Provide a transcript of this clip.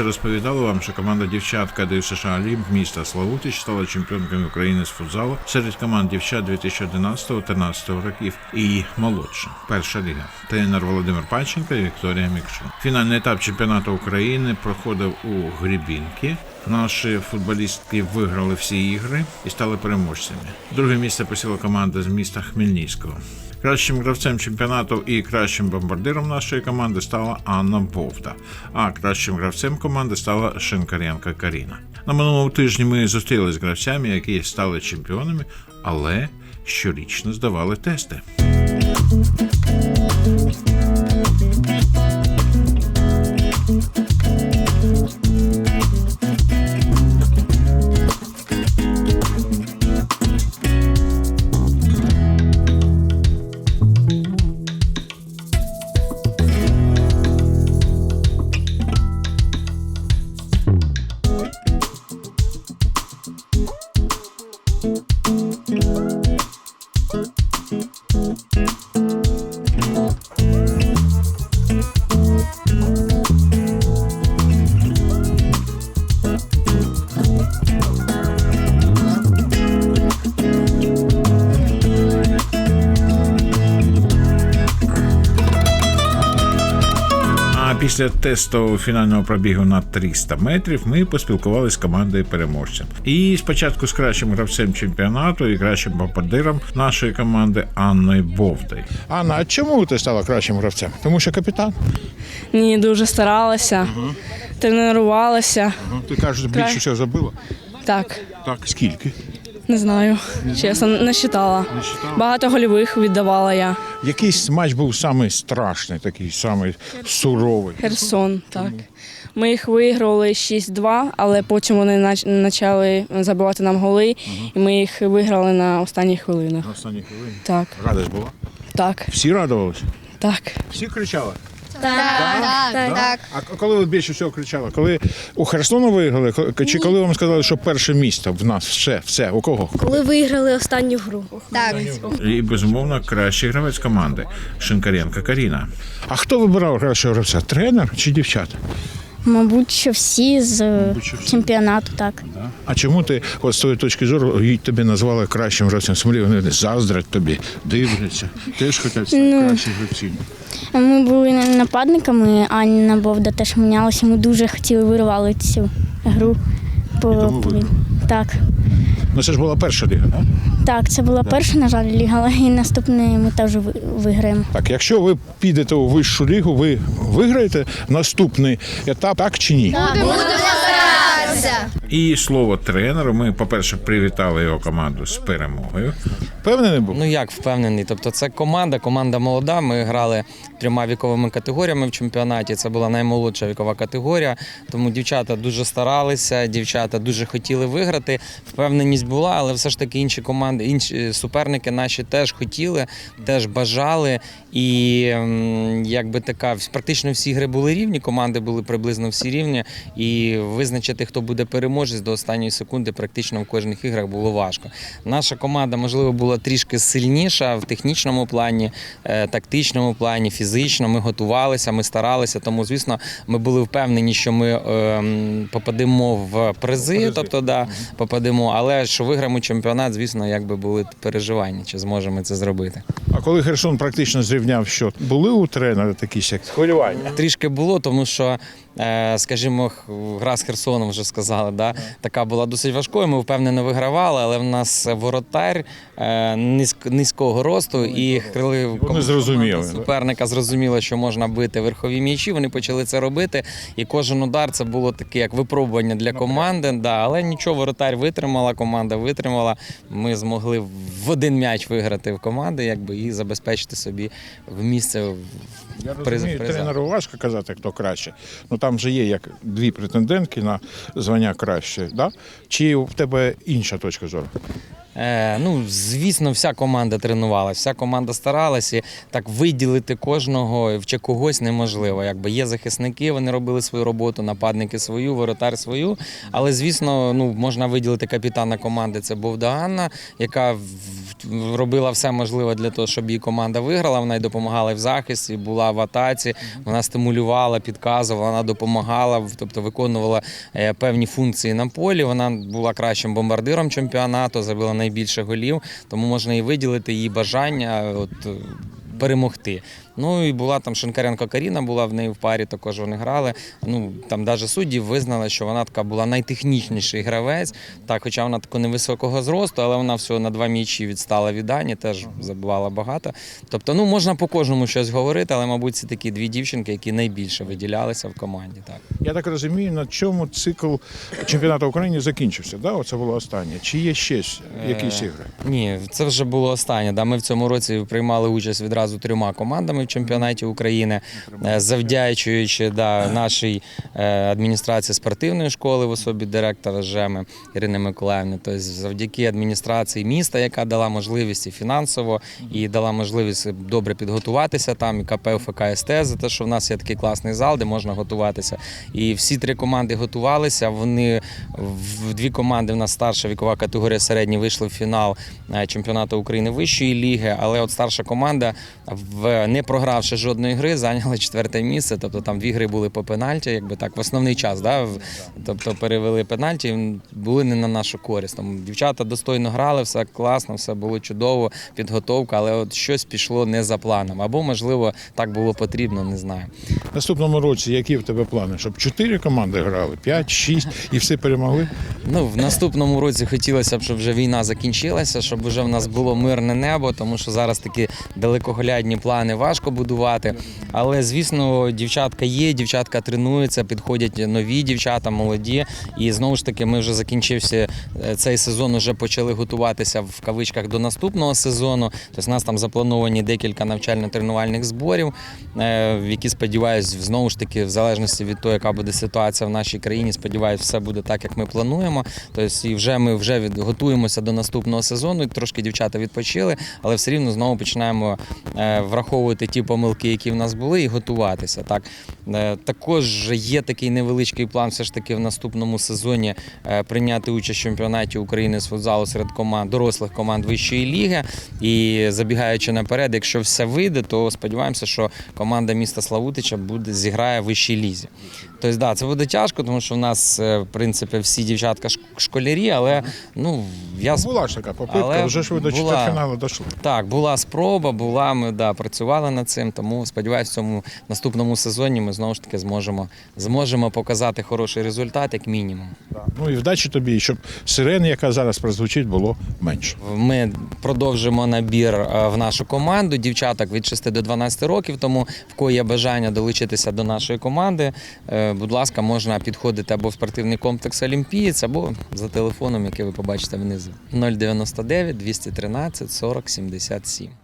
вже розповідали вам, що команда дівчат КДЮ США Олімп міста Славутич стала чемпіонками України з футзалу серед команд дівчат 2011-13 років і молодша. Перша ліга. Тренер Володимир Панченко і Вікторія Мікшу. Фінальний етап чемпіонату України проходив у Грібінки. Наші футболістки виграли всі ігри і стали переможцями. Друге місце посіла команда з міста Хмельницького. Кращим гравцем чемпіонату і кращим бомбардиром нашої команди стала Анна Бовда, а кращим гравцем команди стала Шинкаренко Каріна. На минулому тижні ми зустрілися з гравцями, які стали чемпіонами, але щорічно здавали тести. Після тесту фінального пробігу на 300 метрів ми поспілкувалися з командою переможців. І спочатку з кращим гравцем чемпіонату і кращим бомбардиром нашої команди Анною Бовдою. Анна, а чому ти стала кращим гравцем? Тому що капітан? Ні, дуже старалася, тренувалася. Ти кажеш, більше всього забила? Так, Так, скільки? Не знаю. Чесно, не читала. Багато гольових віддавала я. Якийсь матч був самий страшний, такий самий суровий. Херсон, так. Ми їх виграли 6-2, але потім вони почали забивати нам голи, і ми їх виграли на останніх хвилинах. На останній хвилині. Так, Радість була. так, Всі радувалися? так. Всі кричали? Так, так. А коли ви більше всього кричали? Коли у Херсону виграли, чи коли вам сказали, що перше місце в нас все, все, у кого? Коли виграли останню гру. Так. І безумовно кращий гравець команди Шинкаренко Каріна. А хто вибирав кращого гравця? Тренер чи дівчата? Мабуть, що всі з е, що всі. чемпіонату, так. А чому ти, от з твоєї точки зору, їй тобі назвали кращим гравцем? Смотри, вони заздрять тобі, дивляться, теж хочуть стати кращим гравцем. Ми були нападниками, Анна Бовда теж мінялася. Ми дуже хотіли вирвали цю гру. По... тому ви- Так. Ну це ж була перша ліга, так? Так, це була перша, на жаль, ліга, але і наступний ми теж виграємо. Так, якщо ви підете у вищу лігу, ви виграєте наступний етап, так чи ні? І слово тренеру. Ми, по-перше, привітали його команду з перемогою. Впевнений був? Ну як впевнений? Тобто це команда, команда молода. Ми грали трьома віковими категоріями в чемпіонаті. Це була наймолодша вікова категорія. Тому дівчата дуже старалися, дівчата дуже хотіли виграти. Впевненість була, але все ж таки інші команди, інші суперники наші теж хотіли, теж бажали. І якби така практично всі гри були рівні, команди були приблизно всі рівні. І визначити, хто буде переможець до останньої секунди, практично в кожних іграх було важко. Наша команда, можливо, була трішки сильніша в технічному плані, е, тактичному плані, фізично. Ми готувалися, ми старалися. Тому, звісно, ми були впевнені, що ми ем, попадемо в призи, тобто да, попадемо. Але що виграємо чемпіонат, звісно, якби були переживання, чи зможемо це зробити. А коли Херсон практично зрівняв счет, були у тренера такі як хвилювання? Трішки було, тому що, е, скажімо, х- гра з Херсоном вже сказали, да, така була досить важкою. Ми впевнено вигравали, але в нас воротар е, низького росту і крили суперника зрозуміло, що можна бити верхові м'ячі. Вони почали це робити. І кожен удар це було таке як випробування для команди. Да, але нічого, воротар витримала, команда витримала. Ми змогли в один м'яч виграти в команди, якби і забезпечити собі в місце Я розумію, тренеру важко казати, хто краще. Ну там же є як дві претендентки на звання краще, да? чи в тебе інша точка зору? Е, ну, звісно, вся команда тренувалася, вся команда старалася. Так виділити кожного чи когось неможливо. Якби є захисники, вони робили свою роботу, нападники свою, воротар свою. Але звісно, ну можна виділити капітана команди. Це Бовда Анна, яка робила все можливе для того, щоб її команда виграла. Вона й допомагала і в захисті, була в атаці. Вона стимулювала, підказувала, вона допомагала, тобто виконувала е, певні функції на полі. Вона була кращим бомбардиром чемпіонату, забила найбільше голів, тому можна і виділити її бажання. От, Перемогти. Ну і була там Шинкаренко Каріна, була в неї в парі, також вони грали. Ну там навіть судді визнали, що вона така була найтехнічніший гравець. Так, хоча вона такого невисокого зросту, але вона всього на два м'ячі відстала від Дані, теж забивала багато. Тобто, ну можна по кожному щось говорити, але, мабуть, це такі дві дівчинки, які найбільше виділялися в команді. Так. Я так розумію, на чому цикл чемпіонату України закінчився. Да? Оце було останнє. Чи є ще якісь ігри? Ні, це вже було останнє. Да, ми в цьому році приймали участь відразу трьома командами в чемпіонаті України, е, завдячуючи да, нашій е, адміністрації спортивної школи в особі директора Жеми Ірини Миколаївни. Тобто завдяки адміністрації міста, яка дала можливість і фінансово, і дала можливість добре підготуватися там, і КП УФК СТ, за те, що в нас є такий класний зал, де можна готуватися. І всі три команди готувалися. Вони в дві команди в нас старша вікова категорія середні вийшли в фінал е, чемпіонату України вищої ліги. Але от старша команда, в не програвши жодної гри, зайняла четверте місце. Тобто там дві гри були по пенальті, якби так, в основний час. Да? Тобто перевели пенальті, були не на нашу користь. Там дівчата достойно грали, все класно, все було чудово, підготовка, але от щось пішло не за планом. Або, можливо, так було потрібно, не знаю. Наступному році які в тебе плани? Щоб чотири команди грали, п'ять, шість і всі перемогли? Ну, в наступному році хотілося б, щоб вже війна закінчилася, щоб вже в нас було мирне небо, тому що зараз такі далекоглядні плани важко будувати. Але звісно, дівчатка є, дівчатка тренуються, підходять нові дівчата, молоді. І знову ж таки, ми вже закінчився е, цей сезон, вже почали готуватися в кавичках до наступного сезону. Тобто, у нас там заплановані декілька навчально-тренувальних зборів, е, які сподіваюся, знову ж таки, в залежності від того, яка буде ситуація в нашій країні, сподіваюся, все буде так, як ми плануємо. Тобто, і вже ми вже готуємося до наступного сезону. Трошки дівчата відпочили, але все рівно знову починаємо е, враховувати ті помилки, які в нас були, і готуватися. Так Е, також є такий невеличкий план, все ж таки в наступному сезоні е, прийняти участь в чемпіонаті України з футзалу серед команд дорослих команд вищої ліги. І забігаючи наперед, якщо все вийде, то сподіваємося, що команда міста Славутича буде зіграє в вищій лізі. Тобто, да, це буде тяжко, тому що в нас, е, в принципі, всі дівчатка школярі, але ну я Була ж така попитка, Але вже ж ви до четвертьфіналу дійшли. так, була спроба, була, ми да, працювали над цим, тому сподіваюся, в цьому наступному сезоні ми знову ж таки зможемо, зможемо показати хороший результат, як мінімум. Ну і вдачі тобі, щоб сирени, яка зараз прозвучить, було менше. Ми продовжимо набір е, в нашу команду дівчаток від 6 до 12 років. Тому в кого є бажання долучитися до нашої команди, е, будь ласка, можна підходити або в спортивний комплекс Олімпієць, або за телефоном, який ви побачите внизу. 099 213 40 77.